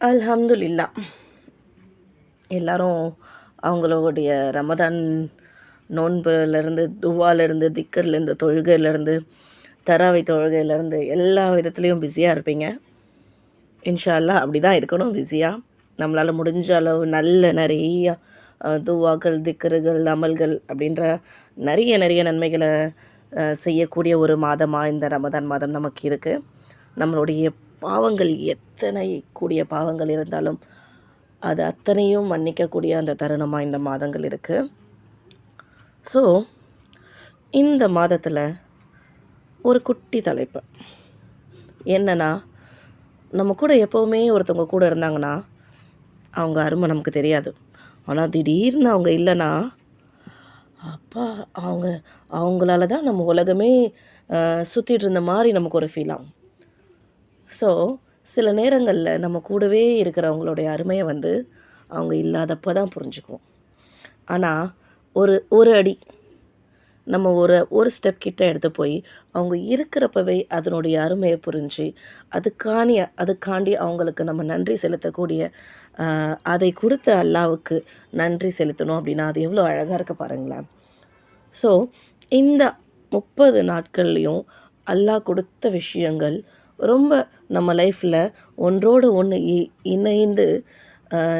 அல்ஹம்துல்லா எல்லாரும் அவங்களுடைய ரமதான் நோன்புலேருந்து துவாலேருந்து திக்கர்லேருந்து தொழுகையிலேருந்து தராவை தொழுகையிலேருந்து எல்லா விதத்துலேயும் பிஸியாக இருப்பீங்க. இன்ஷா அல்லாஹ் அப்படி தான் இருக்கணும் பிஸியாக நம்மளால் முடிஞ்ச அளவு நல்ல நிறைய துவாக்கள் திக்கர்கள் அமல்கள் அப்படின்ற நிறைய நிறைய நன்மைகளை செய்யக்கூடிய ஒரு மாதமாக இந்த ரமதான் மாதம் நமக்கு இருக்குது நம்மளுடைய பாவங்கள் எத்தனை கூடிய பாவங்கள் இருந்தாலும் அது அத்தனையும் மன்னிக்கக்கூடிய அந்த தருணமாக இந்த மாதங்கள் இருக்குது ஸோ இந்த மாதத்தில் ஒரு குட்டி தலைப்பு. என்னன்னா நம்ம கூட எப்போவுமே ஒருத்தவங்க கூட இருந்தாங்கன்னா அவங்க அருமை நமக்கு தெரியாது. ஆனால் திடீர்னு அவங்க இல்லைன்னா அப்பா அவங்க அவங்களால தான் நம்ம உலகமே சுற்றிட்டு இருந்த மாதிரி நமக்கு ஒரு ஃபீல் ஆகும். ஸோ சில நேரங்களில் நம்ம கூடவே இருக்கிறவங்களுடைய அருமையை வந்து அவங்க இல்லாதப்போ தான் புரிஞ்சுக்குவோம். ஆனால் ஒரு ஒரு அடி நம்ம ஒரு ஒரு ஸ்டெப் கிட்ட எடுத்து போய் அவங்க இருக்கிறப்பவே அதனுடைய அருமையை புரிஞ்சு அதுக்காணி அதுக்காண்டி அவங்களுக்கு நம்ம நன்றி செலுத்தக்கூடிய அதை கொடுத்த அல்லாவுக்கு நன்றி செலுத்தணும் அப்படின்னா அது எவ்வளோ அழகாக இருக்க பாருங்களேன். ஸோ இந்த முப்பது நாட்கள்லையும் அல்லாஹ் கொடுத்த விஷயங்கள் ரொம்ப நம்ம லைஃப்பில் ஒன்றோடு ஒன்று இ இணைந்து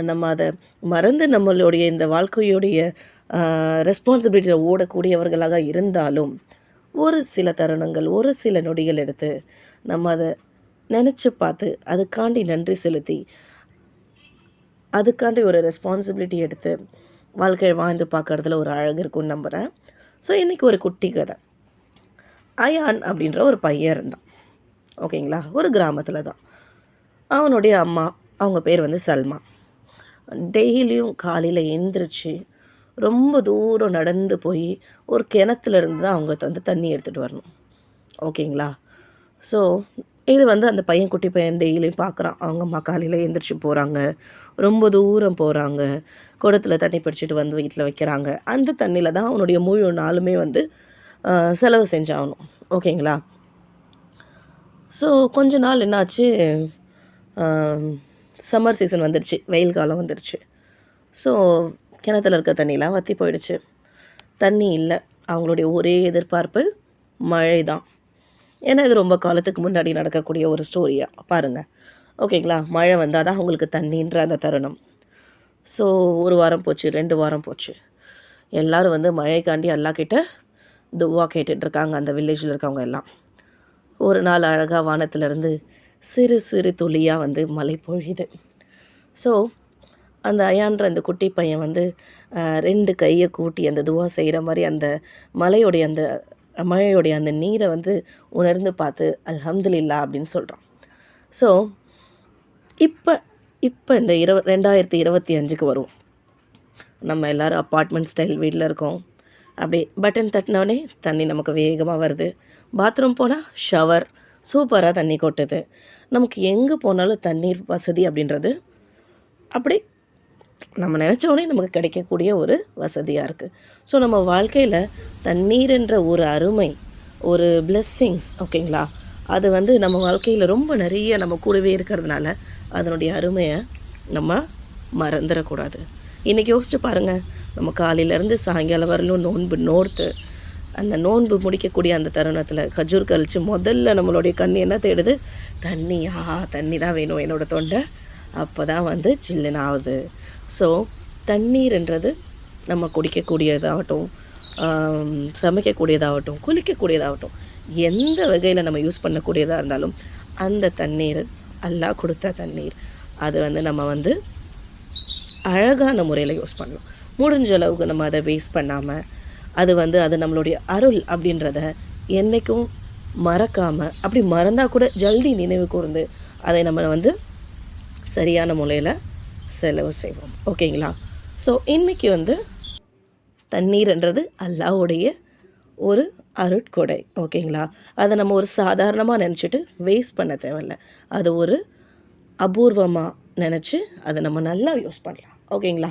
நம்ம அதை மறந்து நம்மளுடைய இந்த வாழ்க்கையுடைய ரெஸ்பான்சிபிலிட்டியில் ஓடக்கூடியவர்களாக இருந்தாலும் ஒரு சில தருணங்கள் ஒரு சில நொடிகள் எடுத்து நம்ம அதை நினச்சி பார்த்து அதுக்காண்டி நன்றி செலுத்தி அதுக்காண்டி ஒரு ரெஸ்பான்சிபிலிட்டி எடுத்து வாழ்க்கையை வாழ்ந்து பார்க்கறதுல ஒரு அழகு இருக்கும்னு நம்புகிறேன் ஸோ இன்றைக்கி ஒரு குட்டி கதை. அயான் அப்படின்ற ஒரு பையன் இருந்தான். ஓகேங்களா? ஒரு கிராமத்தில் தான். அவனுடைய அம்மா அவங்க பேர் வந்து சல்மா. டெய்லியும் காலையில் எந்திரிச்சு ரொம்ப தூரம் நடந்து போய் ஒரு கிணத்துல இருந்து தான் அவங்க வந்து தண்ணி எடுத்துகிட்டு வரணும். ஓகேங்களா? ஸோ இது வந்து அந்த பையன் குட்டி பையன் டெய்லியும் பார்க்குறான் அவங்க அம்மா காலையில் எந்திரிச்சு போகிறாங்க ரொம்ப தூரம் போகிறாங்க குடத்தில் தண்ணி பிடிச்சிட்டு வந்து வீட்டில் வைக்கிறாங்க. அந்த தண்ணியில் தான் அவனுடைய முழு நாளுமே வந்து செலவு செஞ்சாகணும். ஓகேங்களா? ஸோ கொஞ்ச நாள் என்னாச்சு? சம்மர் சீசன் வந்துடுச்சு வெயில் காலம் வந்துடுச்சு ஸோ கிணத்துல இருக்க தண்ணிலாம் வற்றி போயிடுச்சு. தண்ணி இல்லை. அவங்களுடைய ஒரே எதிர்பார்ப்பு மழை தான் ஏன்னா இது ரொம்ப காலத்துக்கு முன்னாடி நடக்கக்கூடிய ஒரு ஸ்டோரியாக பாருங்கள் ஓகேங்களா? மழை வந்தால் தான் அவங்களுக்கு தண்ணின்ற அந்த தருணம். ஸோ ஒரு வாரம் போச்சு ரெண்டு வாரம் போச்சு. எல்லோரும் வந்து மழைக்காண்டி அல்லா கிட்டே துவா கேட்டுட்ருக்காங்க அந்த வில்லேஜில் இருக்கவங்க எல்லாம். ஒரு நாள் அழகாக வானத்திலிருந்து சிறு சிறு துளியாக வந்து மழை பொழியுது. ஸோ அந்த அயான்ற அந்த குட்டி பையன் வந்து ரெண்டு கையை கூட்டி அந்த துவா செய்கிற மாதிரி அந்த மலையோடைய அந்த மழையோடைய அந்த நீரை வந்து உணர்ந்து பார்த்து அல்ஹம்துலில்லா அப்படின்னு சொல்கிறான் ஸோ இப்போ இப்போ இந்த இருவ ரெண்டாயிரத்தி இருபத்தி அஞ்சுக்கு வரும். நம்ம எல்லோரும் அப்பார்ட்மெண்ட் ஸ்டைல் வீட்டில் இருக்கோம். அப்படி பட்டன் தட்டினோடனே தண்ணி நமக்கு வேகமாக வருது. பாத்ரூம் போனால் ஷவர் சூப்பராக தண்ணி கொட்டுது. நமக்கு எங்கே போனாலும் தண்ணீர் வசதி அப்படின்றது அப்படி நம்ம நினச்சோடனே நமக்கு கிடைக்கக்கூடிய ஒரு வசதியாக இருக்குது ஸோ நம்ம வாழ்க்கையில் தண்ணீர்ன்ற ஒரு அருமை ஒரு பிளெஸ்ஸிங்ஸ் ஓகேங்களா அது வந்து நம்ம வாழ்க்கையில் ரொம்ப நிறைய நம்ம கூடவே இருக்கிறதுனால அதனுடைய அருமையை நம்ம மறந்துடக்கூடாது. இன்றைக்கி யோசிச்சு பாருங்கள் நம்ம காலையிலேருந்து சாயங்காலம் வரலும் நோன்பு நோர்த்து அந்த நோன்பு முடிக்கக்கூடிய அந்த தருணத்தில் கஜூர் கழிச்சு முதல்ல நம்மளுடைய கண் என்ன தேடுது? தண்ணி ஆஹா தண்ணி தான் வேணும் என்னோடய தொண்டை. அப்போ தான் வந்து சில்லுன்னு ஆகுது ஸோ தண்ணீர்ன்றது நம்ம குடிக்கக்கூடியதாகட்டும் சமைக்கக்கூடியதாகட்டும் குளிக்கக்கூடியதாகட்டும் எந்த வகையில் நம்ம யூஸ் பண்ணக்கூடியதாக இருந்தாலும் அந்த தண்ணீர் அல்லாஹ் கொடுத்த தண்ணீர் அது வந்து நம்ம வந்து அழகான முறையில் யூஸ் பண்ணணும். முடிஞ்ச அளவுக்கு நம்ம அதை வேஸ்ட் பண்ணாமல் அது வந்து அது நம்மளுடைய அருள் அப்படின்றத என்றைக்கும் மறக்காமல் அப்படி மறந்தால் கூட ஜல்தி நினைவு கூர்ந்து அதை நம்ம வந்து சரியான முறையில் செலவு செய்வோம். ஓகேங்களா? ஸோ இன்றைக்கி வந்து தண்ணீர்ன்றது அல்லாவுடைய ஒரு அருட்கொடை. ஓகேங்களா? அதை நம்ம ஒரு சாதாரணமாக நினச்சிட்டு வேஸ்ட் பண்ண தேவையில்ல. அது ஒரு அபூர்வமாக நினச்சி அதை நம்ம நல்லா யூஸ் பண்ணலாம். ஓகேங்களா?